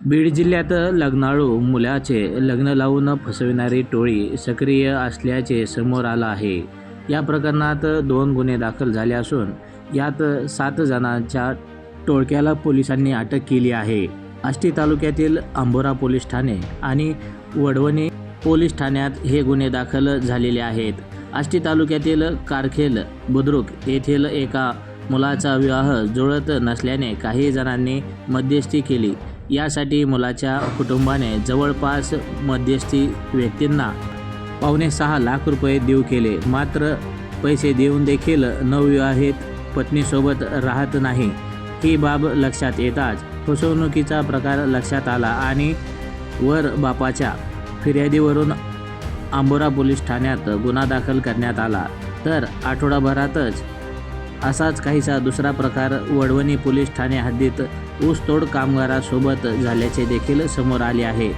बीड जिल्ह्यात लग्नाळू मुलाचे लग्न लावून फसविणारी टोळी सक्रिय असल्याचे समोर आलं आहे. या प्रकरणात दोन गुन्हे दाखल झाले असून यात सात जणांच्या टोळक्याला पोलिसांनी अटक केली आहे. आष्टी तालुक्यातील आंबोरा पोलीस ठाणे आणि वडवणी पोलीस ठाण्यात हे गुन्हे दाखल झालेले आहेत. आष्टी तालुक्यातील कारखेल बुद्रुक येथील एका मुलाचा विवाह जुळत नसल्याने काही जणांनी मध्यस्थी केली. यासाठी मुलाच्या कुटुंबाने जवळपास मध्यस्थी व्यक्तींना पावणे सहा लाख रुपये देऊ केले. मात्र पैसे देऊन देखील नवविवाहित पत्नीसोबत राहत नाही. ही बाब लक्षात येताच फसवणुकीचा प्रकार लक्षात आला आणि वर बापाच्या फिर्यादीवरून आंबोरा पोलीस ठाण्यात गुन्हा दाखल करण्यात आला. तर आठवडाभरातच असाच काहीसा दुसरा प्रकार वडवणी पोलीस ठाणे हद्दीत ऊसतोड कामगारासोबत झाल्याचे देखील समोर आले आहे.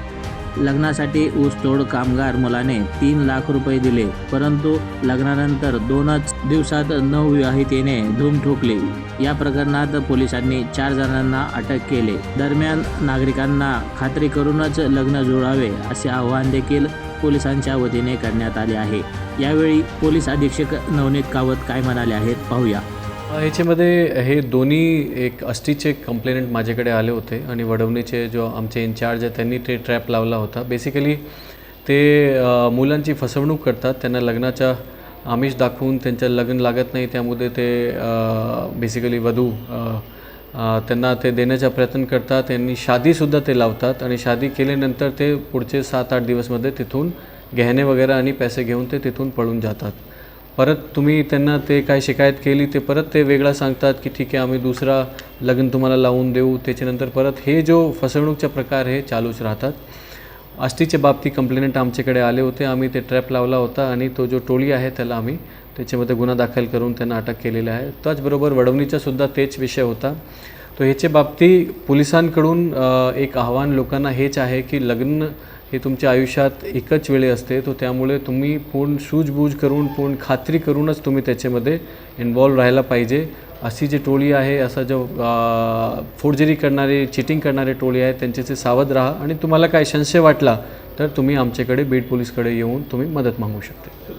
लग्नासाठी ऊसतोड कामगार मुलाने तीन लाख रुपये दिले परंतु लग्नानंतर दोनच दिवसात नवविवाहितेने धूम ठोकली. या प्रकरणात पोलिसांनी चार जणांना अटक केले. दरम्यान नागरिकांना खात्री करूनच लग्न जुळावे असे आवाहन देखील पोलिसांच्या वतीने करण्यात आले आहे. यावेळी पोलीस अधीक्षक नवनीत कावत काय म्हणाले आहेत पाहूया. ह्याच्यामध्ये हे दोन्ही एक अष्टीचे कंप्लेनंट माझ्याकडे आले होते आणि वडवणीचे जो आमचे इन्चार्ज आहे त्यांनी ते ट्रॅप लावला होता. बेसिकली ते मुलांची फसवणूक करतात त्यांना लग्नाच्या आमिष दाखवून त्यांचं लग्न लागत नाही त्यामुळे ते बेसिकली वधू त्यांना ते देण्याचा प्रयत्न करतात. त्यांनी शादीसुद्धा ते लावतात आणि शादी केल्यानंतर ते पुढचे सात आठ दिवसमध्ये तिथून गहने वगैरे आणि पैसे घेऊन ते तिथून पळून जातात. परत तुम्ही त्यांना ते काय शिकायत केली ते परत ते वेगळा सांगतात की ठीक आहे आम्ही दुसरा लग्न तुम्हाला लावून देऊ. त्याच्यानंतर परत हे जो फसवणूकचा प्रकार हे चालूच राहतात. आष्टीच्या बाबतीत कंप्लेंट आमच्याकडे आले होते. आम्ही ते ट्रॅप लावला होता आणि तो जो टोळी आहे त्याला आम्ही त्याच्यामध्ये गुन्हा दाखल करून त्यांना अटक केलेला आहे. त्याचबरोबर वडवणीचासुद्धा तेच विषय होता. तर ह्याच्या बाबतीत पोलिसांकडून एक आव्हान लोकांना हेच आहे की लग्न हे तुमच्या आयुष्यात एकच वेळे असते तो त्यामुळे तुम्ही पूर्ण सूझबूझ करून पूर्ण खात्री करूनच तुम्ही त्याच्यामध्ये इन्वॉल्व राहायला पाहिजे. अशी जी टोळी आहे असा जो फोर्जरी करणारे चिटिंग करणारे टोळी आहे त्यांच्याचे सावध राहा आणि तुम्हाला काय संशय वाटला तर तुम्ही आमच्याकडे बीड पोलीसकडे येऊन तुम्ही मदत मागू शकता.